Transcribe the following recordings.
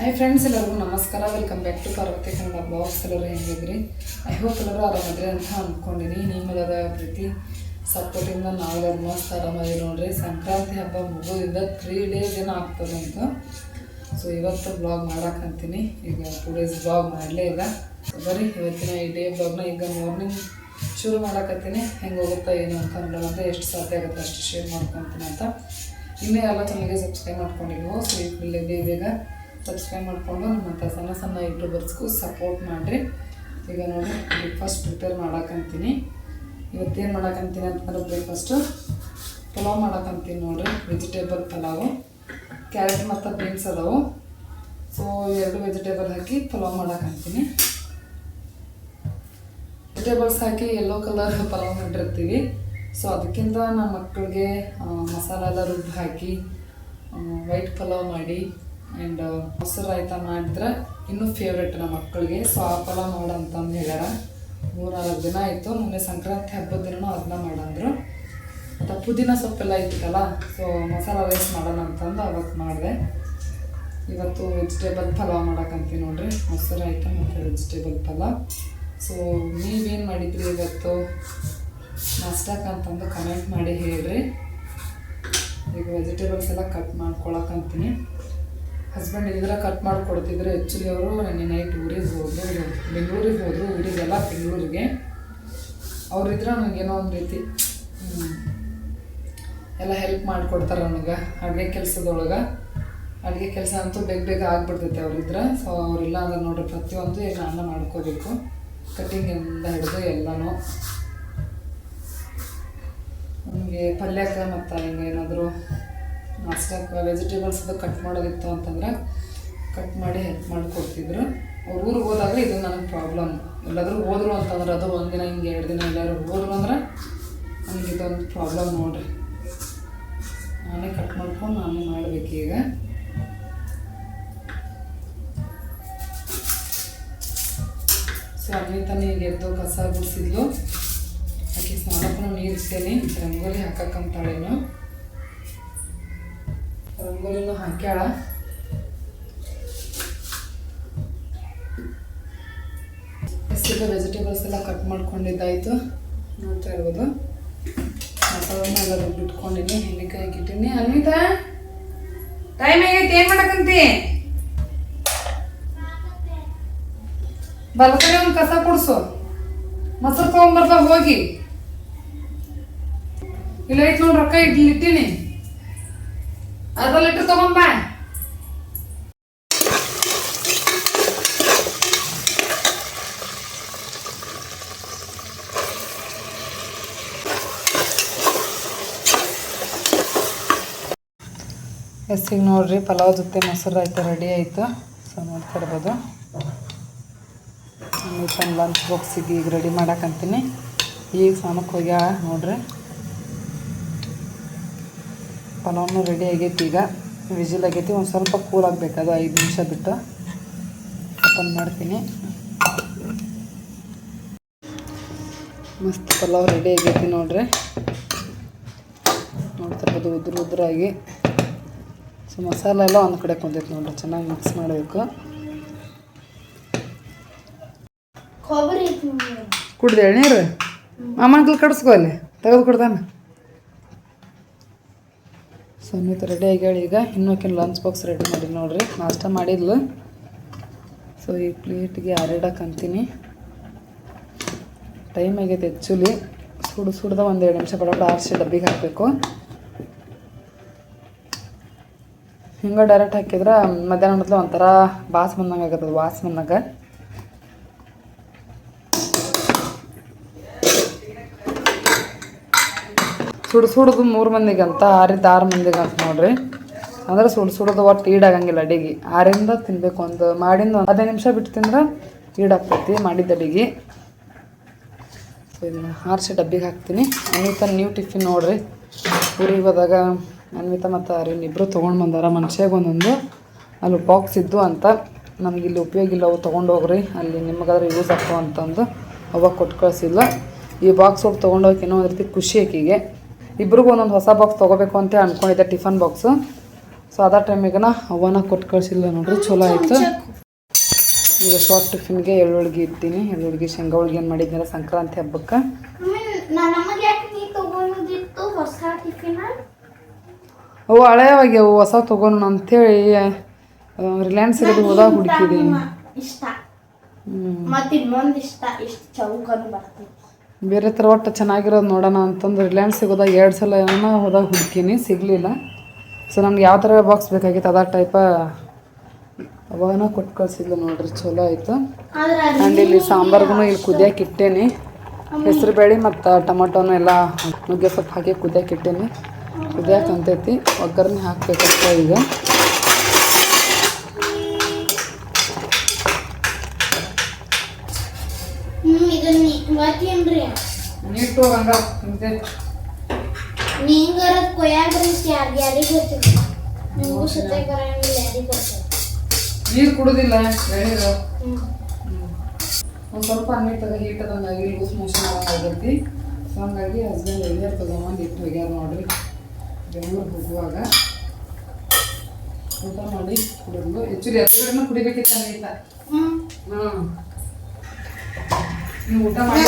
Hi friends ಎಲ್ಲರಿಗೂ ನಮಸ್ಕಾರ. Welcome back to Parvathi Kannada blogs ಎಲ್ಲರೂ ಹೆಂಗಿದ್ರಿ ಐ ಹೋಪ್ ಎಲ್ಲರೂ ಆರಾಮದ್ರಿ ಅಂತ ಅಂದ್ಕೊಂಡಿನಿ ನಿಮ್ಮದಾದ ಪ್ರೀತಿ ಸಪೋರ್ಟಿಂದ ನಾವೆಲ್ಲ ಮಸ್ತ್ ಆರಾಮದಿ ನೋಡ್ರಿ. ಸಂಕ್ರಾಂತಿ ಹಬ್ಬ ಮುಗೋದಿಂದ ತ್ರೀ ಡೇಸ್ ಏನೋ ಆಗ್ತದೆ ಅಂತ. ಸೊ ಇವತ್ತು ಬ್ಲಾಗ್ ಮಾಡಕ್ಕಂತೀನಿ ಈಗ ಟೂ ಡೇಸ್ ಬ್ಲಾಗ್ ಮಾಡಲೇ ಇಲ್ಲ. ಬರೀ ಇವತ್ತಿನ ಈ ಡೇ ಬ್ಲಾಗ್ನ ಈಗ ಮಾರ್ನಿಂಗ್ ಶುರು ಮಾಡಕತ್ತೀನಿ ಹೆಂಗೆ ಹೋಗುತ್ತಾ ಏನು ಅಂತ ಅಂದ್ರೆ ಎಷ್ಟು ಸಾಧ್ಯ ಆಗುತ್ತೆ ಅಷ್ಟು ಶೇರ್ ಮಾಡ್ಕೊತೀನಿ ಅಂತ. ಇನ್ನೇ ಎಲ್ಲ ಚೆನ್ನಾಗಿ ಸಬ್ಸ್ಕ್ರೈಬ್ ಮಾಡ್ಕೊಂಡಿಲ್ವೋ ಸೊ ಈಗ ಬೇಗ ಸಬ್ಸ್ಕ್ರೈಬ್ ಮಾಡಿಕೊಂಡು ಮತ್ತು ಸಣ್ಣ ಸಣ್ಣ ಯೂಟ್ಯೂಬರ್ಸ್ಗೂ ಸಪೋರ್ಟ್ ಮಾಡಿರಿ. ಈಗ ನೋಡಿ ಬ್ರೇಕ್ಫಾಸ್ಟ್ ಪ್ರಿಪೇರ್ ಮಾಡಕ್ಕಂತೀನಿ ಇವತ್ತೇನು ಮಾಡಕ್ಕಂತೀನಿ ಅಂತಂದ್ರೆ ಬ್ರೇಕ್ಫಾಸ್ಟು ಪಲಾವ್ ಮಾಡಕ್ಕಂತೀನಿ ನೋಡಿರಿ ವೆಜಿಟೇಬಲ್ ಪಲಾವು. ಕ್ಯಾರೆಟ್ ಮತ್ತು ಬೀನ್ಸ್ ಅದಾವು. ಸೊ ಎರಡು ವೆಜಿಟೇಬಲ್ ಹಾಕಿ ಪಲಾವ್ ಮಾಡಕ್ಕಂತೀನಿ ವೆಜಿಟೇಬಲ್ಸ್ ಹಾಕಿ ಯೆಲ್ಲೋ ಕಲರ್ ಪಲಾವ್ ಮಾಡಿರ್ತೀವಿ. ಸೊ ಅದಕ್ಕಿಂತ ನಮ್ಮ ಮಕ್ಕಳಿಗೆ ಮಸಾಲ ಎಲ್ಲ ರುಬ್ಬಿ ಹಾಕಿ ವೈಟ್ ಪಲಾವ್ ಮಾಡಿ ಆ್ಯಂಡ್ ಮೊಸರು ರಾಯ್ತ ಮಾಡಿದ್ರೆ ಇನ್ನೂ ಫೇವ್ರೆಟ್ ನಮ್ಮ ಮಕ್ಕಳಿಗೆ. ಸೊ ಆ ಫಲ ಮಾಡಂತಂದು ಹೇಳ್ಯಾರ. ಮೂರ್ನಾಲ್ಕು ದಿನ ಆಯಿತು. ಮೊನ್ನೆ ಸಂಕ್ರಾಂತಿ ಹಬ್ಬದ ದಿನ ಅದನ್ನ ಮಾಡಂದ್ರು. ಮತ್ತು ಪುದೀನ ಸೊಪ್ಪೆಲ್ಲ ಇತ್ತಲ್ಲ ಸೊ ಮಸಾಲ ರೈಸ್ ಮಾಡೋಣ ಅಂತಂದು ಅವತ್ತು ಮಾಡಿದೆ. ಇವತ್ತು ವೆಜಿಟೇಬಲ್ ಪಲಾವ್ ಮಾಡಕ್ಕಂತೀವಿ ನೋಡಿರಿ. ಮೊಸರು ಆಯ್ತು ಮತ್ತು ವೆಜಿಟೇಬಲ್ ಪಲಾವ್. ಸೊ ನೀವೇನು ಮಾಡಿದ್ರಿ ಇವತ್ತು? ನಾಷ್ಟಕ್ಕೆ ಅಂತಂದು ಕಮೆಂಟ್ ಮಾಡಿ ಹೇಳ್ರಿ. ಈಗ ವೆಜಿಟೇಬಲ್ಸ್ ಎಲ್ಲ ಕಟ್ ಮಾಡ್ಕೊಳಕ್ಕಂತೀನಿ ಹಸ್ಬೆಂಡ್ ಇದ್ರೆ ಕಟ್ ಮಾಡಿ ಕೊಡ್ತಿದ್ರು ಅವರು ನಿನ್ನೆ ನೈಟ್ ಊರಿಗೆ ಹೋದ್ರು ಬೆಂಗಳೂರಿಗೆ ಹೋದರು, ಊರಿಗೆಲ್ಲ ಬೆಂಗಳೂರಿಗೆ. ಅವರಿದ್ರೆ ನನಗೇನೋ ಒಂದು ರೀತಿ ಎಲ್ಲ ಹೆಲ್ಪ್ ಮಾಡಿಕೊಡ್ತಾರೆ ನನಗೆ ಅಡುಗೆ ಕೆಲಸದೊಳಗೆ. ಅಡುಗೆ ಕೆಲಸ ಅಂತೂ ಬೇಗ ಬೇಗ ಆಗ್ಬಿಡ್ತೈತೆ ಅವ್ರಿದ್ರೆ. ಸೊ ಅವರಿಲ್ಲ ಅಂದ್ರೆ ನೋಡ್ರಿ, ಪ್ರತಿಯೊಂದು ಏನು ಅನ್ನ ಮಾಡ್ಕೋಬೇಕು. ಕಟ್ಟಿಂಗಿಂದ ಹಿಡಿದು ಎಲ್ಲನೂ. ನಮಗೆ ಪಲ್ಯಕ್ಕೆ ಮತ್ತು ಹಿಂಗೆ ಏನಾದರೂ ನಾಷ್ಟಕ್ಕೆ ವೆಜಿಟೇಬಲ್ಸ್ ಅದು ಕಟ್ ಮಾಡೋದಿತ್ತು ಅಂತಂದ್ರೆ ಕಟ್ ಮಾಡಿ ಹೆಲ್ಪ್ ಮಾಡಿಕೊಡ್ತಿದ್ರು. ಅವ್ರು ಊರಿಗೆ ಹೋದಾಗ ಇದು ನನಗೆ ಪ್ರಾಬ್ಲಮ್ ಎಲ್ಲಾದರೂ ಹೋದ್ರು ಅಂತಂದ್ರೆ ಅದು ಒಂದಿನ ಹಿಂಗೆ ಎರಡು ದಿನ ಎಲ್ಲರೂ ಹೋದ್ರು ಅಂದ್ರೆ ನನಗೆ ಇದೊಂದು ಪ್ರಾಬ್ಲಮ್ ನೋಡ್ರಿ. ನಾನೇ ಕಟ್ ಮಾಡ್ಕೊಂಡು ನಾನೇ ಮಾಡಬೇಕು ಈಗ. ಸೊ ಅನ್ವಿತಾನೆ ಈಗ ಎದ್ದು ಕಸ ಗುಡಿಸಿದ್ಲು. ಆಕೆ ಸ್ನಾನಕ್ಕೂ ನೀರು ಇಡ್ತೇನೆ ರಂಗೋಲಿ ಹಾಕಕ್ಕಂತಾಳೇನು ರಂಗೋಲಿನೂ ಹಾಕ್ಯಾಳ. ಎಷ್ಟಿದೆ ವೆಜಿಟೇಬಲ್ಸ್ ಎಲ್ಲ ಕಟ್ ಮಾಡ್ಕೊಂಡಿದ್ದಾಯ್ತು. ನೋಡ್ತಾ ಇರ್ಬೋದು. ಮಸಾಲನ್ನ ಎಲ್ಲ ರುಬ್ಬಿಟ್ಕೊಂಡಿನಿ ಎಣ್ಣೆಕಾಯಿ ಇಟ್ಟಿನಿ ಅನ್ವಿತಾ ಟೈಮ್ ಆಗೈತಿ, ಏನು ಮಾಡಕಂತಿ ಬಲಕಡೆ ಒಂದು ಕಸ ಕೊಡ್ಸು. ಮೊಸರು ತೊಗೊಂಬರ್ಬ ಹೋಗಿ. ಇಲ್ಲ, ಐತ್ ನೋಡಿ, ರೊಕ್ಕ ಇಡ್ಲಿ ಇಟ್ಟಿನಿ ಅರ್ಧ ಲೀಟ್ರ್ ತಗೊಂಬ ಎಸ್ಸಿಗೆ ನೋಡ್ರಿ, ಪಲಾವ್ ಜೊತೆ ಮೊಸರು ಆಯ್ತು, ರೆಡಿ ಆಯಿತು. ಸೊ ತನ್ನ ಲಂಚ್ ಬಾಕ್ಸಿಗೆ ಈಗ ರೆಡಿ ಮಾಡಕ್ಕಂತೀನಿ ಈಗ ಸ್ನಾನಕ್ಕೆ ಹೋಗ್ಯಾ ನೋಡ್ರಿ. ಪಲಾವ್ನು ರೆಡಿ ಆಗೈತಿ ಈಗ. ವಿಜಿಲ್ ಆಗೈತಿ. ಒಂದು ಸ್ವಲ್ಪ ಕೂಲ್ ಆಗಬೇಕು. ಅದು ಐದು ನಿಮಿಷ ಬಿಟ್ಟು ಓಪನ್ ಮಾಡ್ತೀನಿ. ಮಸ್ತ್ ಪಲಾವ್ ರೆಡಿ ಆಗೈತಿ ನೋಡ್ರಿ. ನೋಡ್ತಿರ್ಬೋದು ಉದ್ರ ಉದುರು ಉದುರಾಗಿ. ಸೊ ಮಸಾಲೆ ಎಲ್ಲ ಒಂದು ಕಡೆ ಕುಂದೈತಿ ನೋಡ್ರಿ. ಚೆನ್ನಾಗಿ ಮಿಕ್ಸ್ ಮಾಡಬೇಕು. ಕುಡ್ದು ಎಳ್ನೀರು? ಮಾಮನ್ಕಲ್ ಕಡಿಸ್ಕೊ ಅಲ್ಲಿ. ತೆಗೆದು ಕೊಡ್ತಾನೆ ಸೊನ್ನಿತ್ ರೆಡಿ ಆಗ್ಯಾಳ ಈಗ. ಇನ್ನೊಕಿನ ಲಂಚ್ ಬಾಕ್ಸ್ ರೆಡಿ ಮಾಡಿ ನೋಡ್ರಿ. ನಾಷ್ಟ ಮಾಡಿದ್ಲು. ಸೊ ಈ ಪ್ಲೇಟ್ಗೆ ಅಂತೀನಿ. ಟೈಮ್ ಆಗೈತೆ ಆ್ಯಕ್ಚುಲಿ ಸುಡು, ಸುಡ್ದ ಒಂದು ಎರಡು ನಿಮಿಷ ಬಡಬಡ ಆರಿಸಿ ಡಬ್ಬಿಗೆ ಹಾಕಬೇಕು. ಹಿಂಗೆ ಡೈರೆಕ್ಟ್ ಹಾಕಿದ್ರೆ ಮಧ್ಯಾಹ್ನ ಮೊದಲು ಒಂಥರ ಬಾಸ್ ಬಂದಂಗೆ ಆಗತ್ತದ, ವಾಸ್ ಬಂದಾಗ. ಸುಡು ಸುಡುದು ಮೂರು ಮಂದಿಗೆ ಅಂತ ಆರಿದ್ದು ಆರು ಮಂದಿಗೆ ಅಂತ ನೋಡ್ರಿ. ಅಂದ್ರೆ ಸುಡು ಸುಡೋದು ಒಟ್ಟು ಈಡಾಗಂಗಿಲ್ಲ ಅಡಿಗೆ. ಆರಿಂದ ತಿನ್ಬೇಕು ಒಂದು, ಮಾಡಿಂದ ಒಂದು ಹದಿನೈದು ನಿಮಿಷ ಬಿಟ್ಟು ತಿಂದ್ರೆ ಈಡಾಗ್ತೈತಿ ಮಾಡಿದ ಅಡಿಗೆ. ಇದನ್ನ ಹಾರಿಸಿ ಡಬ್ಬಿಗೆ ಹಾಕ್ತೀನಿ. ಅನ್ವಿತ ನೀವು ಟಿಫಿನ್ ನೋಡ್ರಿ. ಊರಿಗೆ ಹೋದಾಗ ಅನ್ವಿತ ಮತ್ತು ಅರಿನ್ ಇಬ್ಬರು ತೊಗೊಂಡು ಬಂದಾರ. ಮನುಷ್ಯಾಗ ಒಂದೊಂದು. ಅಲ್ಲಿ ಬಾಕ್ಸ್ ಇದ್ದು ಅಂತ. ನಮ್ಗೆ ಇಲ್ಲಿ ಉಪಯೋಗ ಇಲ್ಲ, ಅವು ತೊಗೊಂಡು ಹೋಗ್ರಿ. ಅಲ್ಲಿ ನಿಮಗಾದ್ರೆ ಯೂಸ್ ಆಗ್ತಾವ ಅಂತಂದು ಅವಾಗ ಕೊಟ್ಟು ಕಳಿಸಿಲ್ಲ. ಈ ಬಾಕ್ಸ್ ಹೋಗಿ ತೊಗೊಂಡೋಗಿ ಏನೋ ಒಂದು ರೀತಿ ಖುಷಿ ಆಕಿಗೆ. ಇಬ್ರಿಗೂ ಒಂದೊಂದು ಹೊಸ ಬಾಕ್ಸ್ ತೊಗೋಬೇಕು ಅಂತ ಅಂದ್ಕೊಂಡಿದ್ದೆ ಟಿಫನ್ ಬಾಕ್ಸು ಸೊ ಅದ ಟೈಮಿಗನ ಅವನ ಕೊಟ್ಟು ಕಳಿಸಿಲ್ಲ ನೋಡ್ರಿ ಚಲೋ ಆಯಿತು. ಈಗ ಶಾರ್ಟ್ ಟಿಫಿನ್ಗೆ ಎಳ್ಳುಳ್ಗಿ ಎಳ್ಳು ಎಳ್ಳುಳ್ಗಿ ಶೇಂಗಾ ಹೋಳ್ಗೆ ಏನು ಮಾಡಿದ್ನಲ್ಲ ಸಂಕ್ರಾಂತಿ ಹಬ್ಬಕ್ಕೆ. ಅವು ಹಳೆಯವಾಗಿ ಅವು ಹೊಸ ತೊಗೊಂಡು ಅಂಥೇಳಿ ರಿಲಯನ್ಸ್ ಇರೋದು ಹೋದಾಗ ಹುಡುಕಿದ್ದೀನಿ ಇಷ್ಟ. ಬೇರೆ ಥರ ಒಟ್ಟು ಚೆನ್ನಾಗಿರೋದು ನೋಡೋಣ ಅಂತಂದು ರಿಲಯನ್ಸ್ ಹೋದಾಗ ಎರಡು ಸಲ ಏನೋ ಹೋದಾಗ ಹುಡುಕೀನಿ, ಸಿಗಲಿಲ್ಲ. ಸೊ ನಮ್ಗೆ ಯಾವ ಥರ ಬಾಕ್ಸ್ ಬೇಕಾಗಿತ್ತು ಅದ ಟೈಪ ಅವಾಗನ ಕೊಟ್ಟು ಕಳಿಸಿದ್ಲು ನೋಡ್ರಿ, ಚಲೋ ಆಯಿತು. ಆ್ಯಂಡ್ ಇಲ್ಲಿ ಸಾಂಬಾರ್ಗೂ ಇಲ್ಲಿ ಕುದಿಯಕ್ಕೆ ಇಟ್ಟೇನಿ. ಹೆಸರು ಬೇಳೆ ಮತ್ತು ಟೊಮಟೊನು ಎಲ್ಲ ನುಗ್ಗೆ ಸೊಪ್ಪು ಹಾಕಿ ಕುದಿಯಕ್ಕೆ ಕುದಿಯಕ್ಕೆ ಅಂತೈತಿ. ಒಗ್ಗರಣೆ ಹಾಕ್ಬೇಕಂತ ಈಗ ಇವತ್ತೇನ್ರಿ ನೀಟು ಹಂಗ ನೀಂಗರ ಕೊಯ್ಯಾಗ್ರಿ ಯಾರು ಯಾರಿಗೆ ಗೊತ್ತಿಲ್ಲ. ನಿಮಗೂ ಸುತ್ತ ಬರಂಗಿಲ್ಲ ಯಾರಿಗೆ ಗೊತ್ತಿಲ್ಲ. ನೀರು ಕುಡುದಿಲ್ಲ ಎಳೀರು ಒಂದು ಸ್ವಲ್ಪ ನೀರು ತಗ ಹೀಟ್ ಅದಂಗಾಗಿ ಲೂಸ್ ಮೋಷನ್ ಆಗೈತಿ. ಸೊ ಹಂಗಾಗಿ ಹಸ್ಬೆಂಡ್ ಎಳ್ನೀರು ತಗೊಂಬಂದು ಇಟ್ಟು ಹೋಗ್ಯಾರ ನೋಡ್ರಿ. ಬೆಂಗ್ಳೂರು ಹೋಗುವಾಗ. ಊಟ ಮಾಡಿ ಕುಡಿದ್ಲು. ಹೆಚ್ಚು ಎದುರುಗಡೆನೂ ಕುಡಿಬೇಕಿತ್ತ ಹ್ಮ್. ಹ್ಞೂ ನೀವು ಊಟ ಮಾಡಿ.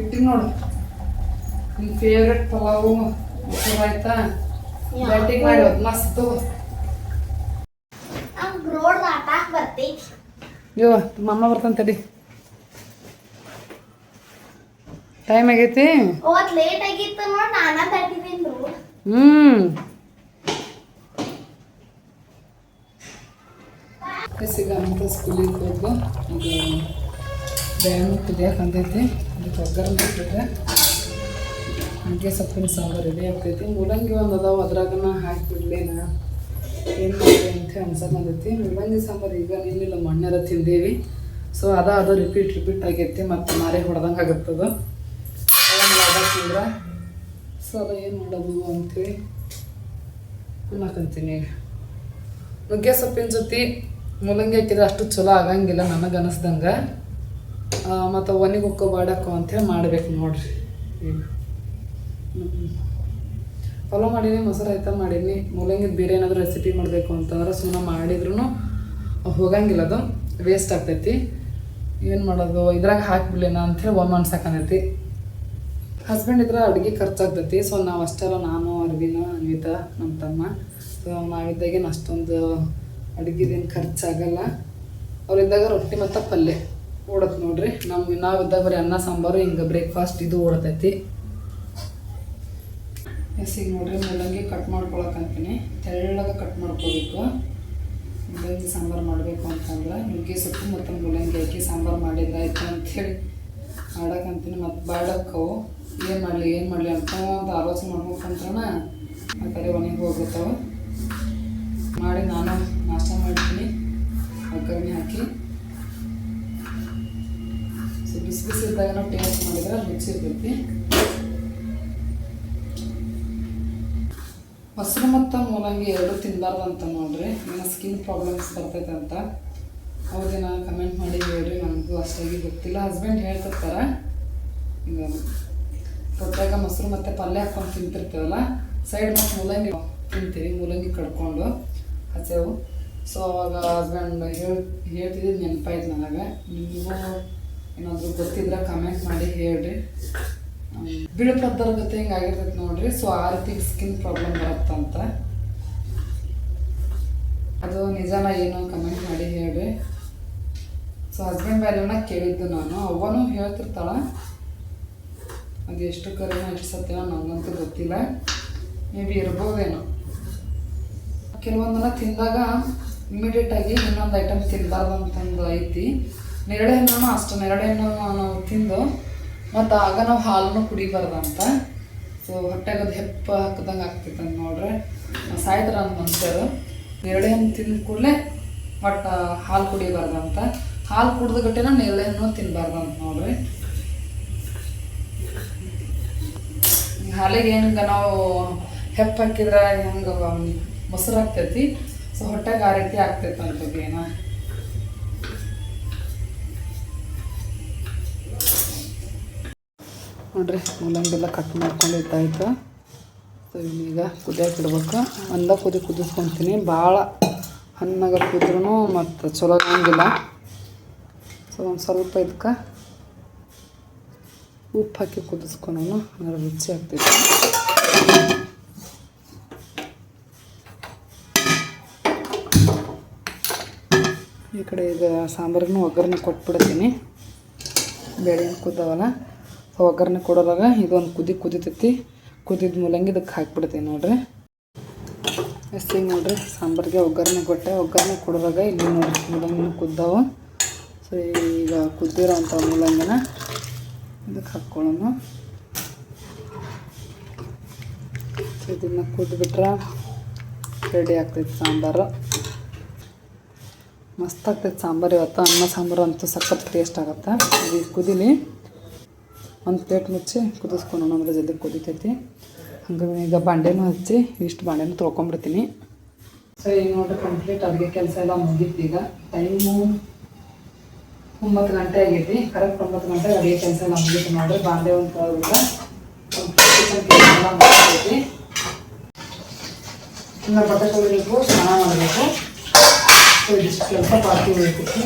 ಇಟ್ಟಿನಿ ನೋಡು. ನಿನ್ನ ಫೇವ್ರೆಟ್ ಪಲಾವು ಮೊಸರು ಆಯ್ತಾ? ಬ್ಯಾಟಿಂಗ್ ಮಾಡಿ ಮಸ್ತು. ಇವ ನಿಮ್ಮ ಅಮ್ಮ ಬರ್ತಾನೆ ತಡಿ. ಟೈಮ್ ಆಗೈತಿ? ಅವತ್ ಲೇಟ್ ಆಗಿತ್ತು ನೋಡಿ ನಾನಾ ದಾಟಿದ್ದೀನಿ ರೋಡ್ ಹ್ಮ್ ಸಿಗ ಅಂತ ಸ್ಕೂಲಿಗೆ ಹೋದ್ಲು ಇದು ಬ್ಯಾನ್ ಕುದಿಯಕ್ಕೆ ಅಂತೈತಿ ಅದಕ್ಕೆ ಒಗ್ಗರಣೆ ಹಾಕಿದ್ರೆ ನುಗ್ಗೆ ಸೊಪ್ಪಿನ ಸಾಂಬಾರು ರೆಡಿ ಆಗ್ತೈತಿ ಮೂಲಂಗಿ ಒಂದು ಅದಾವ ಅದ್ರಾಗನ ಹಾಕಿಬಿಡ್ಲೇನ ಏನು ಮಾಡಿದೆ ಅಂತ ಅನ್ಸಕ್ಕಂತೈತಿ ಮೂಲಂಗಿ ಸಾಂಬಾರು ಈಗ ಏನಿಲ್ಲ ಮಣ್ಣರ ತಿಂದೇವಿ ಸೊ ಅದ ಅದು ರಿಪೀಟ್ ರಿಪೀಟ್ ಆಗೈತಿ ಮತ್ತು ಮಾರಿ ಹೊಡೆದಂಗೆ ಆಗುತ್ತದು ತಿಂದ್ರೆ ಸೊ ಅದು ಏನು ಮಾಡೋದು ಅಂತೇಳಿ ಅನ್ನಕಂತೀನಿ ಈಗ ನುಗ್ಗೆ ಸೊಪ್ಪಿನ ಜೊತೆ ಮೂಲಂಗಿ ಹಾಕಿದ್ರೆ ಅಷ್ಟು ಚಲೋ ಆಗಂಗಿಲ್ಲ ನನಗೆ ಅನಿಸ್ದಂಗೆ. ಮತ್ತು ಒನಿಗೆ ಹೊಕ್ಕೋ ಬಾಡಕ್ಕೋ ಅಂತೇಳಿ ಮಾಡ್ಬೇಕು ನೋಡ್ರಿ. ಪಲಾವ್ ಮಾಡೀನಿ, ಮೊಸರು ಆಯ್ತಾ ಮಾಡೀನಿ. ಮೂಲಂಗಿದ ಬೇರೆ ಏನಾದರೂ ರೆಸಿಪಿ ಮಾಡಬೇಕು ಅಂತಂದ್ರೆ ಸುಮ್ಮನೆ ಮಾಡಿದ್ರು ಹೋಗಂಗಿಲ್ಲ ಅದು. ವೇಸ್ಟ್ ಆಗ್ತೈತಿ. ಏನು ಮಾಡೋದು? ಇದ್ರಾಗ ಹಾಕಿಬಿಡ್ಲೇನ ಅಂಥೇಳಿ ಒಮ್ಮೆ ಅನ್ಸಕ್ಕಂತೈತಿ ಹಸ್ಬೆಂಡ್ ಇದ್ರೆ ಅಡುಗೆ ಖರ್ಚಾಗ್ತೈತಿ. ಸೊ ನಾವು ಅಷ್ಟೆಲ್ಲ ನಾನು, ಅರ್ವಿನ ಅನ್ವಿತಾ ನಮ್ಮ ತಮ್ಮ. ಸೊ ನಾವಿದ್ದಾಗೇನು ಅಷ್ಟೊಂದು ಅಡುಗೆದೇನು ಖರ್ಚಾಗಲ್ಲ. ಅವರಿದ್ದಾಗ ರೊಟ್ಟಿ ಮತ್ತು ಪಲ್ಯ. ಓಡತ್ತೆ ನೋಡ್ರಿ. ನಮ್ಮ ನಾವಿದ್ದಾಗ ಬರೀ ಅನ್ನ, ಸಾಂಬಾರು, ಹಿಂಗೆ ಬ್ರೇಕ್ಫಾಸ್ಟ್ ಇದು ಓಡತೈತಿ. ಎಸ್, ಈಗ ನೋಡ್ರಿ, ಮೂಲಂಗಿ ಕಟ್ ಮಾಡ್ಕೊಳಕ್ಕಂತೀನಿ ತೆಳ್ಳಗೆ ಕಟ್ ಮಾಡ್ಕೋಬೇಕು. ಮೂಲಂಗಿ ಸಾಂಬಾರು ಮಾಡಬೇಕು ಅಂತಂದ್ರೆ ನುಗ್ಗೆ ಸೊಪ್ಪು ಮತ್ತು ಮೂಲಂಗಿ ಹಾಕಿ ಸಾಂಬಾರು ಮಾಡಿದ್ದಾಯ್ತು ಅಂಥೇಳಿ ಮಾಡಕ್ಕಂತೀನಿ ಮತ್ತು ಬಾಡಕ್ಕವು ಏನು ಮಾಡಲಿ ಏನು ಮಾಡಲಿ ಅಂತ ಒಂದು ಆಲೋಚನೆ ಮಾಡ್ಬೇಕಂತ್ರನ ಆ ಕಡೆ ಒಣಗಿ ಹೋಗ್ಬಿಡ್ತಾವೆ. ಮಾಡಿ ನಾನು ನಾಷ್ಟ ಮಾಡ್ತೀನಿ. ಒಗ್ಗರಣೆ ಹಾಕಿ. ಸೊ ಬಿಸಿ ಬಿಸಿ ಇದ್ದಾಗ ನಾವು ಟೇಸ್ಟ್ ಮಾಡಿದ್ರೆ ಮಿಕ್ಸಿ ಇರ್ತೈತಿ. ಮೊಸರು ಮತ್ತು ಮೂಲಂಗಿ ಎರಡು ತಿನ್ನಬಾರ್ದು ಅಂತ ನೋಡ್ರಿ. ನನ್ನ ಸ್ಕಿನ್ ಪ್ರಾಬ್ಲಮ್ಸ್ ಬರ್ತೈತೆ ಅಂತ. ನಾನು ಕಮೆಂಟ್ ಮಾಡಿ ಹೇಳ್ರಿ. ನನಗೂ ಅಷ್ಟಾಗಿ ಗೊತ್ತಿಲ್ಲ. ಹಸ್ಬೆಂಡ್ ಹೇಳ್ತಿರ್ತಾರೆ. ಈಗ ರೊಟ್ಟಾಗ ಮೊಸರು ಮತ್ತು ಪಲ್ಯ ಹಾಕ್ಕೊಂಡು ತಿಂತಿರ್ತೀವಲ್ಲ ಸೈಡ್ ಮತ್ತು ಮೂಲಂಗಿ ತಿಂತೀವಿ, ಮೂಲಂಗಿ ಕಡ್ಕೊಂಡು. ಹಸೆವು ಸೊ ಅವಾಗ ಹಸ್ಬೆಂಡ್ ಹೇಳಿ ಹೇಳ್ತಿದ್ದು ನೆನಪಾಯ್ತು ನನಗೆ. ನಿಮಗೂ ಏನಾದರೂ ಗೊತ್ತಿದ್ರೆ ಕಮೆಂಟ್ ಮಾಡಿ ಹೇಳ್ರಿ. ಬಿಳು ಜೊತೆ ಹಿಂಗೆ ಆಗಿರ್ತೈತೆ ನೋಡ್ರಿ. ಸೊ ಆ ರೀತಿ ಸ್ಕಿನ್ ಪ್ರಾಬ್ಲಮ್ ಬರುತ್ತಂತ. ಅದು ನಿಜಾನ ಏನು ಕಮೆಂಟ್ ಮಾಡಿ ಹೇಳ್ರಿ. ಸೊ ಹಸ್ಬೆಂಡ್ ವ್ಯಾಲ್ಯೂನ ಕೇಳಿದ್ದು ನಾನು. ಅವನು ಹೇಳ್ತಿರ್ತಾಳ. ಅದು ಎಷ್ಟು ಕರೆನೋ ಎಷ್ಟು ಸತ್ಯನೋ ನನಗಂತೂ ಗೊತ್ತಿಲ್ಲ. May be ಇರ್ಬೋದೇನೋ. ಕೆಲವೊಂದನ್ನ ತಿಂದಾಗ ಇಮಿಡಿಯೇಟ್ ಆಗಿ ಇನ್ನೊಂದು ಐಟಮ್ ತಿನ್ನಬಾರ್ದು ಅಂತಂದು ಐತಿ. ನೆರಳೆ ಹಣ್ಣು ಅಷ್ಟು, ನೆರಳೆ ಹಣ್ಣು ನಾವು ತಿಂದು, ಮತ್ತು ಆಗ ನಾವು ಹಾಲನ್ನು ಕುಡಿಬಾರ್ದಂತ ಸೊ ಹೊಟ್ಟೆಗೆ ಅದು ಹೆಪ್ಪ ಹಾಕ್ದಂಗೆ ಆಗ್ತೈತೆ ಅಂತ ನೋಡ್ರೆ, ಸಾಯ್ತರ ಅಂತ ಮನುಷ್ಯರು, ನೇರಳೆ ಹಣ್ಣು ತಿಂದ ಕೂಡಲೇ ಒಟ್ಟು ಹಾಲು ಕುಡಿಬಾರ್ದಂತ ಹಾಲು ಕುಡ್ದ ಗಟ್ಟಿನ ನೇರಳೆ ಹಣ್ಣು ತಿನ್ನಬಾರ್ದಂತ ನೋಡ್ರಿ. ಹಾಲಿಗೆ ಹೆಂಗೆ ನಾವು ಹೆಪ್ಪು ಹಾಕಿದ್ರೆ ಹೆಂಗೆ ಮೊಸರು ಆಗ್ತೈತಿ ಸೊ ಹೊಟ್ಟೆಗೆ ಆ ರೀತಿ ಆಗ್ತೈತೆ ಅಂತದ್ದು ಏನೋ. ನೋಡ್ರಿ ಮೂಲಂಗಿ ಎಲ್ಲ ಕಟ್ ಮಾಡ್ಕೊಂಡು ಇದ್ದಾಯ್ತು. ಸೊ ಈಗ ಕುದಿಯಕ್ಕೆ ಇಡ್ಬೇಕು ಒಂದ ಕುದಿ ಕುದಿಸ್ಕೊತೀನಿ. ಭಾಳ ಹಣ್ಣಾಗ ಕುದ್ರೂ ಮತ್ತು ಚಲೋ ಆಗಂಗಿಲ್ಲ. ಸೊ ಒಂದು ಸ್ವಲ್ಪ ಇದಕ್ಕೆ ಉಪ್ಪು ಹಾಕಿ ಕುದಿಸ್ಕೊಳೋಣ. ಅಂದ್ರೆ ರುಚಿ ಆಗ್ತೈತಿ. ಈ ಕಡೆ ಈಗ ಸಾಂಬಾರಿಗೂ ಒಗ್ಗರಣೆ ಕೊಟ್ಬಿಡ್ತೀನಿ. ಬೇಳೆ ಕುದ್ದಾವಲ್ಲ ಒಗ್ಗರಣೆ ಕೊಡೋದಾಗ ಇದೊಂದು ಕುದಿ ಕುದಿತೈತಿ. ಕುದಿದ ಮೂಲಂಗಿ ಇದಕ್ಕೆ ಹಾಕಿಬಿಡ್ತೀನಿ ನೋಡ್ರಿ. ಎಷ್ಟು ಹಿಂಗೆ ನೋಡ್ರಿ, ಸಾಂಬಾರಿಗೆ ಒಗ್ಗರಣೆ ಕೊಟ್ಟೆ ಒಗ್ಗರಣೆ ಕೊಡೋದಾಗ ಇಲ್ಲಿ ನೋಡ್ರಿ ಮೂಲಂಗಿನ ಕುದ್ದವು. ಸೊ ಈಗ ಕುದ್ದಿರೋ ಅಂಥ ಮೂಲಂಗಿನ ಇದಕ್ಕೆ ಹಾಕ್ಕೊಳ್ಳೋಣ. ಸೊ ಇದನ್ನು ಕುದ್ಬಿಟ್ರೆ ರೆಡಿ ಆಗ್ತೈತಿ ಸಾಂಬಾರು. ಮಸ್ತ್ ಆಗ್ತೈತೆ ಸಾಂಬಾರು. ಇವತ್ತು ಅನ್ನ ಸಾಂಬಾರು ಅಂತೂ ಸಖತ್ ಟೇಸ್ಟ್ ಆಗುತ್ತೆ. ಇದು ಕುದೀಲಿ. ಒಂದು ಪ್ಲೇಟ್ ಮುಚ್ಚಿ ಕುದಿಸ್ಕೊಂಡು ಅಂದ್ರೆ ಜಲ್ದಿ ಕುದಿತೈತಿ. ಹಂಗೆ ಈಗ ಬಾಂಡೆನೂ ಹಚ್ಚಿ ಇಷ್ಟು ಬಾಂಡೆನೂ ತೊಳ್ಕೊಂಬಿಡ್ತೀನಿ. ಸೊ ಈಗ ನೋಡ್ರಿ ಕಂಪ್ಲೀಟ್ ಅಡುಗೆ ಕೆಲಸ ಎಲ್ಲ ಮುಗೀತು ಈಗ. ಟೈಮು ಒಂಬತ್ತು ಗಂಟೆ ಆಗೈತಿ. ಕರೆಕ್ಟ್ ಒಂಬತ್ತು ಗಂಟೆ ಅಡುಗೆ ಕೆಲಸ ಎಲ್ಲ ಮುಗೀತು ನೋಡ್ರಿ. ಬಾಂಡೆ ಒಂದು ತೊಳೆದ್ಬಿಟ್ರೆ ಮಾಡ್ತೈತಿ ಬಟ್ಟೆ ತೊಳಿಬೇಕು ಸ್ನಾನ ಮಾಡಬೇಕು. ಇದಿಷ್ಟು ಕೆಲಸ ಬಾಕಿ ಉಳಿತೈತಿ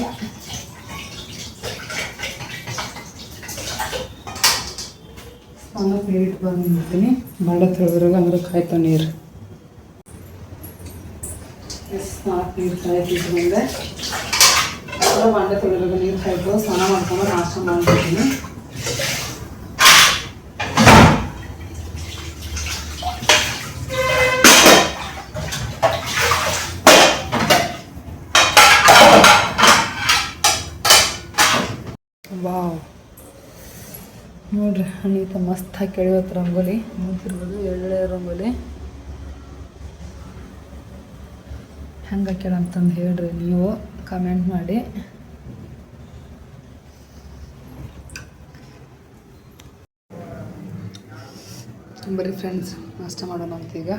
ಸ್ನಾನ ನೀರು ಬಂದಿರ್ತೀನಿ ಬಾಂಡೆ ತೊಳೆದ್ರಾಗ ಅಂದ್ರೆ ಕಾಯ್ತಾವ ನೀರು ಸ್ನಾನ ನೀರು ಕಾಯ್ತಿದ್ದು ಬಾಂಡೆ ತೊಳೆದ್ರಾಗ ನೀರು ಕಾಯ್ತು ಸ್ನಾನ ಮಾಡ್ಕೊಂಡು ನಾಷ್ಟ ಮಾಡ್ಬಿಡ್ತೀನಿ ಅನಿತ ಮಸ್ತ್ ಹಾಕಿ ಎಳಿವತ್ತು ರಂಗೋಲಿ. ನೋಡ್ತಿರ್ಬೋದು ಎಳ್ಳೆ ರಂಗೋಲಿ. ಹೆಂಗೆ ಹಾಕ್ಯಾಳ ಅಂತಂದು ಹೇಳ್ರಿ ನೀವು ಕಮೆಂಟ್ ಮಾಡಿ. ಬರೀ ಫ್ರೆಂಡ್ಸ್ ನಾಷ್ಟ ಮಾಡೋಣ ಅಂತ ಈಗ.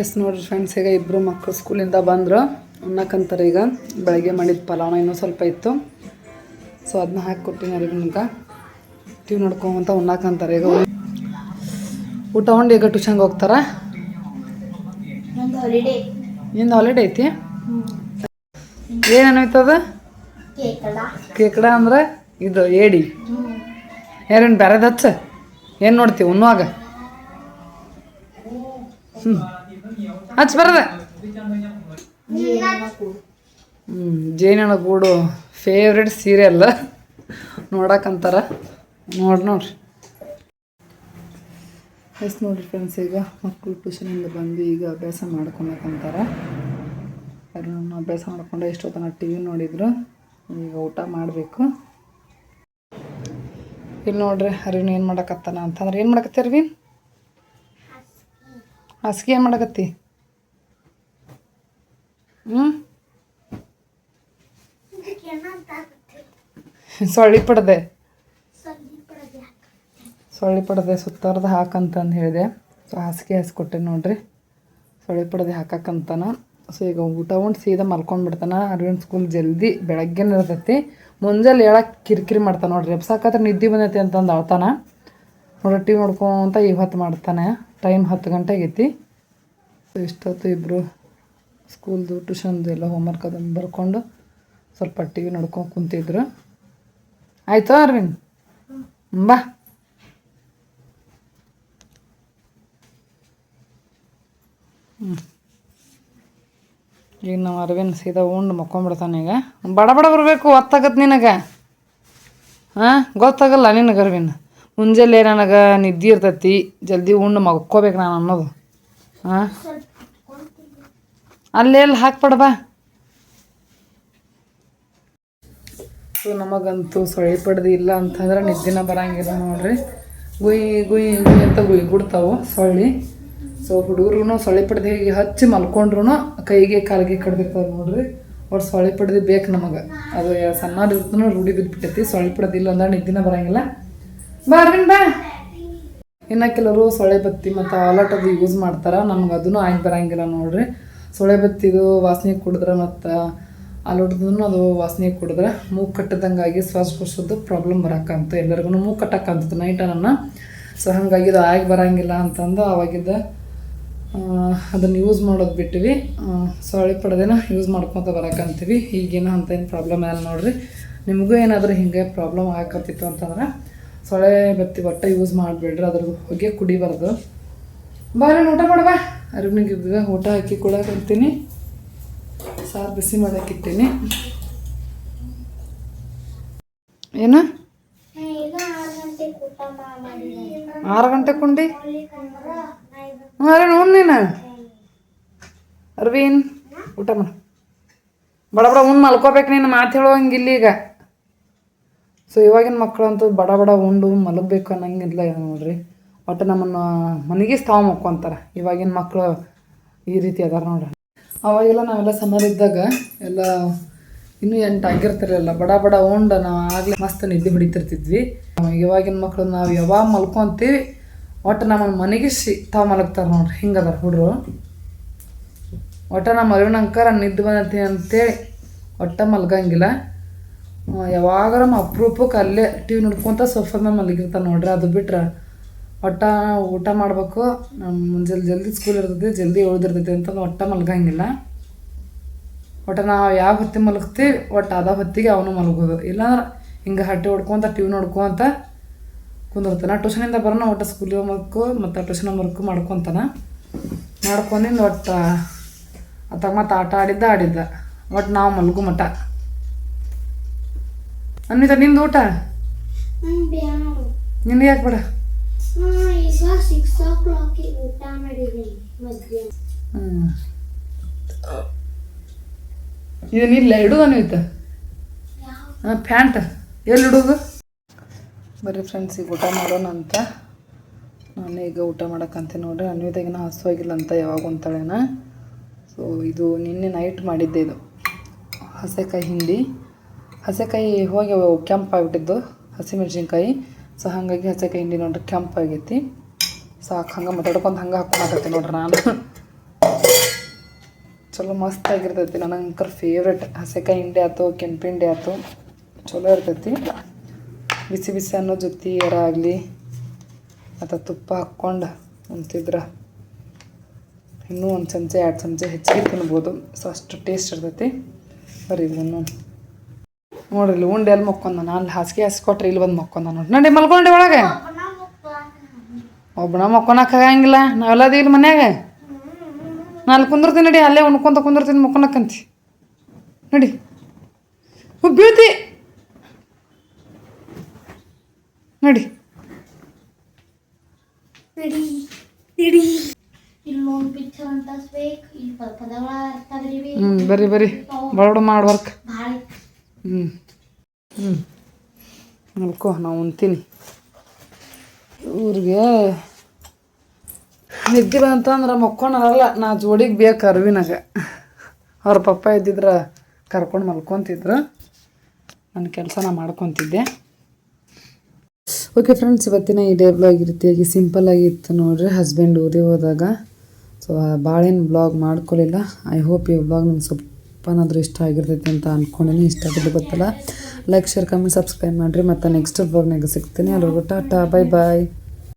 ಎಸ್ ನೋಡ್ರಿ ಫ್ರೆಂಡ್ಸ್ ಈಗ ಇಬ್ಬರು ಮಕ್ಕಳು ಸ್ಕೂಲಿಂದ ಬಂದರು. ಉಣ್ಣಕ್ಕಂತಾರೆ ಈಗ. ಬೆಳಗ್ಗೆ ಮಾಡಿದ ಪಲಾವಣ ಇನ್ನೂ ಸ್ವಲ್ಪ ಇತ್ತು. ಸೊ ಅದನ್ನ ಹಾಕಿ ಕೊಟ್ಟಿನಿ ಅರಿವಿನಕ ಟಿವಿ ನೋಡ್ಕೊಂತ ಉಣ್ಣಾಕಂತಾರೆ. ಈಗ ಊಟ ಉಂಡು ಈಗ ಟ್ಯೂಷನ್ಗೆ ಹೋಗ್ತಾರ. ನಿಂದು ಹಾಲಿಡೇ ಐತಿ? ಏನೇನೈತದ ಕೇಕಡ ಕೇಕಡ ಅಂದ್ರೆ ಇದು ಏಡಿ. ಯಾರೇನು ಬೇರೆದು ಹಚ್ಚ? ಏನು ನೋಡ್ತೀವಿ ಉಣ್ಣುವಾಗ? ಹ್ಞೂ ಹಚ್ಚ ಬರದ. ಹ್ಞೂ ಜೇನಣ ಗೂಡು ಫೇವ್ರೆಟ್ ಸೀರಿಯಲ್ ನೋಡಕ್ಕಂತಾರ ನೋಡಿ ನೋಡ್ರಿ ಎಸ್ ನೋಡ್ರಿ ಫ್ರೆಂಡ್ಸ್ ಈಗ ಮಕ್ಕಳು ಟ್ಯೂಷನಿಂದ ಬಂದು ಈಗ ಅಭ್ಯಾಸ ಮಾಡ್ಕೊಬೇಕಂತಾರ ಅವ್ರು ಅಭ್ಯಾಸ ಮಾಡ್ಕೊಂಡು ಎಷ್ಟೊತ್ತನ ಟಿ ವಿ ನೋಡಿದ್ರು ಈಗ ಊಟ ಮಾಡಬೇಕು. ಇಲ್ಲಿ ನೋಡ್ರಿ ಅರಿವಿನ ಏನು ಮಾಡಕತ್ತಾನ ಅಂತಂದ್ರೆ ಏನು ಮಾಡಕತ್ತಿ ಅರ್ವಿನ್? ಹಾಸಿಗೆ ಏನು ಮಾಡಕತ್ತಿ? ಸೊಳ್ಳಿ ಪಡ್ದೆ. ಸೊಳ್ಳಿ ಪಡ್ದೆ ಸುತ್ತಾರ್ದು ಹಾಕಂತಂದು ಹೇಳಿದೆ. ಸೊ ಹಾಸಿಗೆ ಹಾಸ್ಕೊಟ್ಟೆ ನೋಡ್ರಿ. ಸೊಳ್ಳಿ ಪಡ್ದೆ ಹಾಕಕ್ಕಂತಾನ ಸೊ ಈಗ ಊಟ ಉಂಡು ಸೀದಾ ಮಲ್ಕೊಂಡ್ಬಿಡ್ತಾನ ಅರವಿಂದ್ ಸ್ಕೂಲ್ ಜಲ್ದಿ ಬೆಳಗ್ಗೆನೇ ಇರ್ತೈತಿ. ಮುಂಜಾನೆ ಹೇಳಕ್ಕೆ ಕಿರಿಕಿರಿ ಮಾಡ್ತಾನೆ ನೋಡ್ರಿ. ಎಬ್ಸಾಕತ್ರ ನಿದ್ದೆ ಬಂದೈತಿ ಅಂತಂದು ಅಳ್ತಾನ ನೋಡ್ರಿ ಟಿ ನೋಡ್ಕೊಂತ ಇವತ್ತು ಮಾಡ್ತಾನೆ. ಟೈಮ್ ಹತ್ತು ಗಂಟೆ ಆಗೈತಿ. ಸೊ ಇಷ್ಟೊತ್ತು ಇಬ್ಬರು ಸ್ಕೂಲ್ದು ಟ್ಯೂಷನ್ದು ಎಲ್ಲ ಹೋಮ್ವರ್ಕ್ ಅದನ್ನು ಬರ್ಕೊಂಡು ಸ್ವಲ್ಪ ಟಿ ವಿ ನೋಡ್ಕೊಂಡು ಕುಂತಿದ್ರು. ಆಯಿತು ಅರ್ವಿನ್ ಬಾ. ಹ್ಞೂ ಈಗ ನಾವು ಅರವಿಂದ್ ಸೀದಾ ಉಂಡು ಮಕ್ಕೊಂಬಿಡ್ತಾನೆ ಈಗ. ಬಡ ಬಡ ಬರಬೇಕು ಒತ್ತಾಗತ್ತೆ ನಿನಗೆ. ಹಾಂ, ಗೊತ್ತಾಗಲ್ಲ ನಿನಗೆ ಅರವಿಂದ್. ಮುಂಜಾನೆ ನನಗೆ ನಿದ್ದೆ ಇರ್ತೈತಿ, ಜಲ್ದಿ ಉಂಡು ಮಕ್ಕೋಬೇಕು ನಾನು ಅನ್ನೋದು. ಹಾಂ? ಅಲ್ಲೇ ಅಲ್ಲಿ ಹಾಕ್ಬಿಡ ಬಾ. ಸೊ ನಮಗಂತೂ ಸೊಳ್ಳೆ ಪಡ್ದು ಇಲ್ಲ ಅಂತಂದ್ರೆ ನಿದ್ದಿನ ಬರಂಗಿಲ್ಲ ನೋಡ್ರಿ. ಗುಯ್ ಗುಯ್ ಗುಯ್ ಅಂತ ಗುಯ್ ಬಿಡ್ತಾವೆ ಸೊಳ್ಳಿ. ಸೊ ಹುಡುಗರು ಸೊಳ್ಳೆ ಪಡ್ದು ಹೀಗೆ ಹಚ್ಚಿ ಮಲ್ಕೊಂಡ್ರು ಕೈಗೆ ಕಾಲಿಗೆ ಕಡ್ದಿರ್ತಾವೆ ನೋಡ್ರಿ. ಅವ್ರು ಸೊಳ್ಳೆ ಪಡ್ದು ಬೇಕು ನಮಗೆ. ಅದು ಸಣ್ಣ ಇರ್ತನ ರೂಢಿ ಬಿದ್ದುಬಿಟ್ಟೈತಿ ಸೊಳ್ಳೆ ಪಡ್ದಿಲ್ಲ ಅಂದ್ರೆ ನಿದ್ದಿನ ಬರಂಗಿಲ್ಲ. ಬಾ ಬಾ. ಇನ್ನು ಕೆಲವರು ಸೊಳ್ಳೆ ಬತ್ತಿ ಮತ್ತು ಆಲಾಟದು ಯೂಸ್ ಮಾಡ್ತಾರೆ, ನಮ್ಗೆ ಅದೂ ಆಗಿ ಬರಂಗಿಲ್ಲ ನೋಡ್ರಿ. ಸೊಳ್ಳೆ ಬತ್ತಿದು ವಾಸನೆ ಕುಡಿದ್ರೆ ಮತ್ತು ಅಲ್ಲೊಡ್ದು ಅದು ವಾಸನೆ ಕುಡಿದ್ರೆ ಮೂಗು ಕಟ್ಟದಂಗಾಗಿ ಶ್ವಾಸಕೋಶದ್ದು ಪ್ರಾಬ್ಲಮ್ ಬರೋಕ್ಕಂತ ಎಲ್ಲರಿಗೂ ಮೂಗು ಕಟ್ಟಕ್ಕಂತದ್ದು ನೈಟ್ ನನ್ನ ಸೊ ಹಾಗಾಗಿ ಇದು ಆಗಿ ಬರೋಂಗಿಲ್ಲ ಅಂತಂದು ಆವಾಗಿದ್ದ ಅದನ್ನು ಯೂಸ್ ಮಾಡೋದು ಬಿಟ್ಟಿವಿ. ಸೊಳ್ಳೆ ಪಡೆದೇನ ಯೂಸ್ ಮಾಡ್ಕೊತ ಬರೋಕ್ಕಂತೀವಿ ಈಗೇನು ಅಂತ ಏನು ಪ್ರಾಬ್ಲಮ್ ಇಲ್ಲ ನೋಡ್ರಿ. ನಿಮಗೂ ಏನಾದರೂ ಹಿಂಗೆ ಪ್ರಾಬ್ಲಮ್ ಆಗಕತ್ತಿತ್ತು ಅಂತಂದ್ರೆ ಸೊಳ್ಳೆ ಬತ್ತಿ ಬಟ್ಟೆ ಯೂಸ್ ಮಾಡಿಬಿಡ್ರಿ. ಅದ್ರ ಹೊಗೆ ಕುಡಿಬಾರ್ದು. ಬಾರಿ ಊಟ ಮಾಡುವ. ಅರುಣಿಗೆ ಈಗ ಊಟ ಹಾಕಿ ಕೊಡಕಂತೀನಿ ಸಾರು ಬಿಸಿ ಮಾಡೋಕ್ಕಿಟ್ಟಿನಿ ಏನು? ಆರು ಗಂಟೆ ಕುಂಡಿ? ನೋಡ್ ನೀನು. ಅರ್ವಿನ್ ಊಟ ಮಾಡ. ಬಡ ಬಡ ಉಂಡು ಮಲ್ಕೋಬೇಕು ನೀನು, ಮಾತು ಹೇಳೋಂಗಿಲ್ಲ ಈಗ. ಸೊ ಇವಾಗಿನ ಮಕ್ಕಳಂತೂ ಬಡ ಬಡ ಉಂಡು, ಮಲಗಬೇಕು ಅನ್ನಂಗಿಲ್ಲ ನೋಡ್ರಿ. ಒಟ್ಟು ನಮ್ಮನ್ನು ಮನೆಗೆ ಸ್ಥಾವ ಮಕ್ಕೊಂತಾರೆ. ಇವಾಗಿನ ಮಕ್ಕಳು ಈ ರೀತಿ ಅದಾರ ನೋಡ್ರಿ. ಅವಾಗೆಲ್ಲ ನಾವೆಲ್ಲ ಸಣ್ಣರಿದ್ದಾಗ ಎಲ್ಲ ಇನ್ನೂ ಎಂಟು ಆಗಿರ್ತಿರಲಿಲ್ಲ. ಬಡ ಬಡ ಉಂಡು ನಾವು ಆಗಲೇ ಮಸ್ತ್ ನಿದ್ದೆ ಹೊಡಿತಿರ್ತಿದ್ವಿ. ಇವಾಗಿನ ಮಕ್ಕಳು ನಾವು ಯಾವಾಗ ಮಲ್ಕೊಂತೀವಿ, ಒಟ್ಟು ನಮ್ಮನ್ನು ಮನೆಗೆ ತಾವು ಮಲಗ್ತಾರೆ ನೋಡ್ರಿ. ಹಿಂಗದಾರ ಹುಡ್ರು. ಒಟ್ಟ ನಮ್ಮ ಮಲಗಣಂಕರ ನಿದ್ದೆ ಬಂದತಿ ಅಂತೇಳಿ ಒಟ್ಟ ಮಲ್ಗಂಗಿಲ್ಲ. ನಮ್ಮ ಅಪರೂಪಕ್ಕೆ ಅಲ್ಲೇ ಟಿ ವಿ ನೋಡ್ಕೊತ ಸೋಫಾ ಮೇಲೆ ಮಲಗಿರ್ತಾರೆ ನೋಡ್ರಿ. ಅದು ಬಿಟ್ರೆ ಒಟ್ಟ ಊಟ ಮಾಡಬೇಕು. ನಮ್ಮ ಮುಂಜಾನೆ ಜಲ್ದಿ ಸ್ಕೂಲ್ ಇರ್ತೈತಿ ಜಲ್ದಿ ಉಳ್ದಿರ್ತೈತಿ ಅಂತಂದು ಒಟ್ಟ ಮಲ್ಗಂಗಿಲ್ಲ. ಒಟ್ಟು ನಾವು ಯಾವ ಹೊತ್ತಿ ಮಲಗ್ತೀವಿ ಒಟ್ಟು ಅದ ಹೊತ್ತಿಗೆ ಅವನು ಮಲಗೋದು. ಇಲ್ಲಾಂದ್ರೆ ಹಿಂಗೆ ಹಟ್ಟಿ ಹೊಡ್ಕೊಂತ ಟಿ ವಿ ನೋಡ್ಕೊಂತ ಕುಂದಿರ್ತಾನೆ. ಟ್ಯೂಷನಿಂದ ಬರೋಣ ಒಟ್ಟು ಸ್ಕೂಲಿಗೆ ಮಲ್ಕು ಮತ್ತು ಟ್ಯೂಷನ್ ವರ್ಕು ಮಾಡ್ಕೊತಾನ. ಮಾಡ್ಕೊಂಡಿಂದ ಒಟ್ಟು ಆತ ಮತ್ತು ಆಟ ಆಡಿದ್ದ ಆಡಿದ್ದ. ಒಟ್ಟು ನಾವು ಮಲ್ಗು ಮಠ. ಅನ್ವಿತ ನಿಂದು ಊಟ? ನಿನ್ಗೆ ಯಾಕೆ ಬೇಡ? ಈಗ ಸಿಕ್ಸ್ ಓ ಕ್ಲಾಕಿಗೆ ಊಟ ಮಾಡಿದ್ದೀನಿ ಮಧ್ಯಾಹ್ನ ಹ್ಞೂ ಇದನ್ನ ಇಲ್ಲ ಇಡು ಅನ್ವಿತ ಯಾವ ಹಾಂ, ಪ್ಯಾಂಟ್. ಎಲ್ಲಿ ಇಡೋದು? ಬರೀ ಫ್ರೆಂಡ್ಸ್ ಈಗ ಊಟ ಮಾಡೋಣ ಅಂತ. ನಾನು ಈಗ ಊಟ ಮಾಡಕ್ಕಂತೆ ನೋಡ್ರಿ. ಅನ್ವಿತಾಗಿನ ಹಸುವಾಗಿಲ್ಲ ಅಂತ ಯಾವಾಗ ಅಂತಾಳೇನ ಸೊ ಇದು ನಿನ್ನೆ ನೈಟ್ ಮಾಡಿದ್ದೆ ಇದು. ಹಸೆಕಾಯಿ ಹಿಂಡಿ. ಹಸೆಕಾಯಿ ಹೋಗಿ ಕೆಂಪಾಗ್ಬಿಟ್ಟಿದ್ದು ಹಸಿಮೆಣ್ಸಿನ್ಕಾಯಿ ಸೊ ಹಾಗಾಗಿ ಹಸೆಕಾಯಿ ಹಿಂಡಿ ನೋಡ್ರಿ, ಕೆಂಪಾಗೈತಿ. ಸಾಕು ಹಂಗೆ ಮಾತಾಡ್ಕೊಂಡು ಹಂಗೆ ಹಾಕೊಂಡಾಕತ್ತಿ ನೋಡ್ರಿ ನಾನು. ಚಲೋ ಮಸ್ತ್ ಆಗಿರ್ತೈತಿ ನನಗಂಕರ್ ಫೇವ್ರೆಟ್ ಹಸೆಕಾಯಿ ಹಿಂಡಿ ಆಯ್ತು ಕೆಂಪಿಂಡಿ ಆಯ್ತು ಚಲೋ ಇರ್ತೈತಿ. ಬಿಸಿ ಬಿಸಿ ಅನ್ನೋ ಜೊತೆ ಏರ ಆಗಲಿ, ಮತ್ತು ತುಪ್ಪ ಹಾಕ್ಕೊಂಡು ಉಣ್ತಿದ್ರೆ. ಇನ್ನೂ ಒಂದು ಚಮಚ, ಎರಡು ಚಮಚ ಹೆಚ್ಚಿಗೆ ತಿನ್ಬೋದು. ಸೊ ಅಷ್ಟು ಟೇಸ್ಟ್ ಇರ್ತೈತಿ. ಬರೀ ಇದನ್ನು ನೋಡ್ರಿ ಇಲ್ಲಿ ಉಂಡೆ ಎಲ್ಲಿ ಮಕ್ಕೊಂಡ ನಾನು ಅಲ್ಲಿ ಹಾಸಿಗೆ ಹಾಸ್ಕೊಟ್ರಿ ಇಲ್ಲಿ ಬಂದು ಮಕ್ಕೊಂದ ನೋಡಿ ನಡಿ ಮಲ್ಕೊಂಡೆ ಒಳಗೆ. ಒಬ್ಬನ ಮಕ್ಕೊಳಕ್ ಆಗಂಗಿಲ್ಲ. ನಾವೆಲ್ಲ ಇಲ್ಲಿ ಮನ್ಯಾಗ. ನಾನು ಕುಂದಿರ್ತೀನಿ ನಡಿ ಅಲ್ಲೇ ಉಣ್ಕೊಂತ ಕುಂದಿರ್ತೀನಿ ಮಕ್ಕೊಳಕ್ಕಂತಿ ನಡಿ. ಬೀಳ್ತಿ. ನಡಿ. ಹ್ಞೂ ಬರ್ರಿ ಬರ್ರಿ ಬಡ ಮಾಡಿ ವರ್ಕ್. ಭಾಳ ಹ್ಞೂ ಹ್ಞೂ ನಾವು ಉಣ್ತೀನಿ. ಇವ್ರಿಗೆ ನಿದ್ದೆ ಅಂತಂದ್ರೆ ಮಕ್ಕೊಂಡಲ್ಲ ನಾ ಜೋಡಿಗೆ ಬೇಕು ಅರ್ವಿನಾಗ. ಅವ್ರ ಪಪ್ಪ ಇದ್ದಿದ್ರೆ ಕರ್ಕೊಂಡು ಮಲ್ಕೊತಿದ್ರು. ನನ್ನ ಕೆಲಸ ನಾ ಮಾಡ್ಕೊತಿದ್ದೆ. ಓಕೆ ಫ್ರೆಂಡ್ಸ್ ಇವತ್ತಿನ ಈ ಡೇ ಬ್ಲಾಗ್ ರೀತಿಯಾಗಿ ಸಿಂಪಲ್ ಆಗಿತ್ತು ನೋಡ್ರಿ. ಹಸ್ಬೆಂಡ್ ಊರಿಗೆ ಹೋದಾಗ. ಸೊ ಭಾಳೇನು ಬ್ಲಾಗ್ ಮಾಡ್ಕೊಳ್ಳಿಲ್ಲ ಐ ಹೋಪ್ ಈ ಬ್ಲಾಗ್ ನಿಮ್ಗೆ ಸ್ವಲ್ಪನಾದರೂ ಇಷ್ಟ ಆಗಿರ್ತೈತಿ ಅಂತ ಅಂದ್ಕೊಂಡಿನಿ ಇಷ್ಟ ಆಗಿದ್ದು ಗೊತ್ತಲ್ಲ? ಲೈಕ್ ಶೇರ್ ಕಮೆಂಟ್ ಸಬ್ಸ್ಕ್ರೈಬ್ ಮಾಡಿರಿ. ಮತ್ತು ನೆಕ್ಸ್ಟ್ ಬ್ಲಾಗ್ನಾಗ ಸಿಗ್ತೀನಿ. ಅಲ್ಲಿವರೆಗೂ ಟಾಟಾ ಬೈ ಬಾಯ್